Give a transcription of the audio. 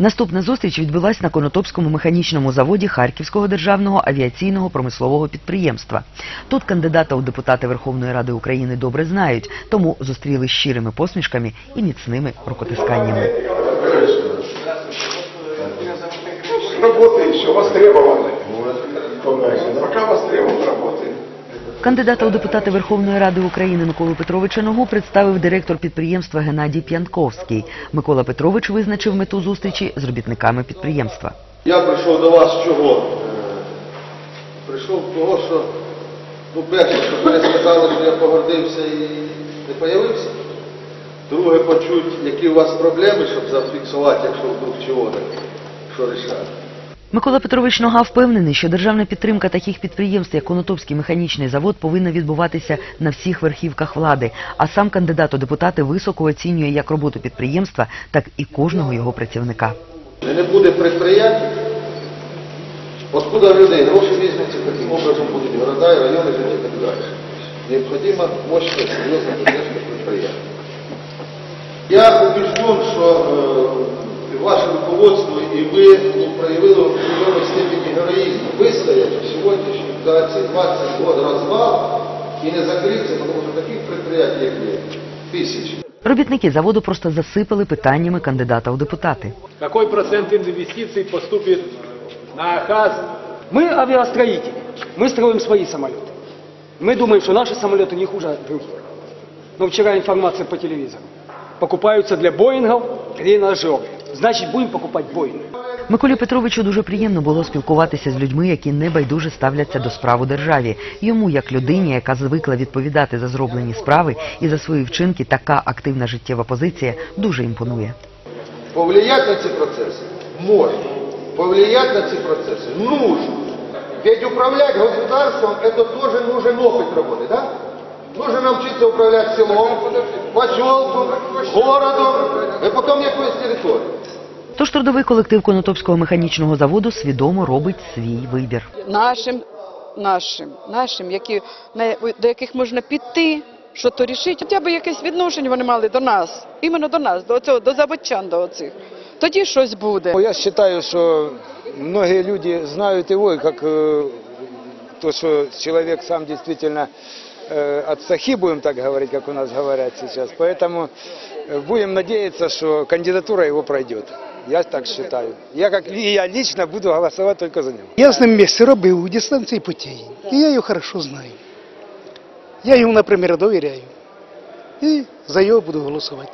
Наступна зустріч відбулась на Конотопському механічному заводі Харківського державного авіаційного промислового підприємства. Тут кандидата у депутати Верховної Ради України добре знають, тому зустріли щирими посмішками і міцними рукотисканнями. Работа еще востребованы. Пока востребованы, работаем. Кандидата у депутати Верховної Ради України Миколу Петровича Ногу представив директор підприємства Геннадій П'янковський. Микола Петрович визначив мету зустрічі з робітниками підприємства. Я прийшов до вас чого? Е, Прийшов того, що, ну, перше, що мене сказали, що я погордився і не появився. Друге, почуть, які у вас проблеми, щоб зафіксувати, якщо вдруг чого так, що рішати. Микола Петрович Нога впевнений, що державна підтримка таких підприємств, як Конотопський механічний завод, повинна відбуватися на всіх верхівках влади. А сам кандидат у депутати високо оцінює як роботу підприємства, так і кожного його працівника. Не буде підприємств, откуда людей гроші візьмуться, яким образом будуть города і райони жити так далі. Необхідна мощна, серйозна підтримка підприємств. Я убежден, що е, ваше руководство і ви проявили в определенной степені героїзму. Вистоять сьогодні за ці 20 років розвал і не закритися, тому що таких підприємств, як є, тисячі. Робітники заводу просто засипали питаннями кандидата у депутати. Какой процент инвестиций поступит на АХАЗ? Мы авиастроители. Мы строим свои самолеты. Мы думаем, что наши самолеты не хуже других. Но вчера информация по телевизору. Покупаются для Боингов тренажеры. Значит, будем покупать Боинги. Миколі Петровичу дуже приємно було спілкуватися з людьми, які небайдуже ставляться до справ у державі. Йому, як людині, яка звикла відповідати за зроблені справи і за свої вчинки, така активна життєва позиція дуже імпонує. Повлиять на ці процеси можно. Повлиять на ці процеси нужно. Ведь управлять государством это тоже нужен опыт работы, да? Нужно научиться управлять селом, поселком, городом, и потом якоюсь територією. Тож трудовий колектив Конотопського механічного заводу свідомо робить свій вибір. нашим, нашим, нашим, які, на, до яких можна піти, що то рішити. Хоча б якесь відношення вони мали до нас, іменно до нас, до цього, до заводчан, до оцих. Тоді щось буде. Я считаю, что многие люди знают его, и как э, то, что человек сам действительно э, от сахи, будем так говорить, как у нас говорят сейчас. Поэтому э, будем надеяться, что кандидатура его пройдет. Я так считаю. Я, как, и я лично буду голосовать только за него. Я з ним місце робив у дистанції путей, і я його хорошо знаю. Я йому, наприклад, довіряю. І за його буду голосувати.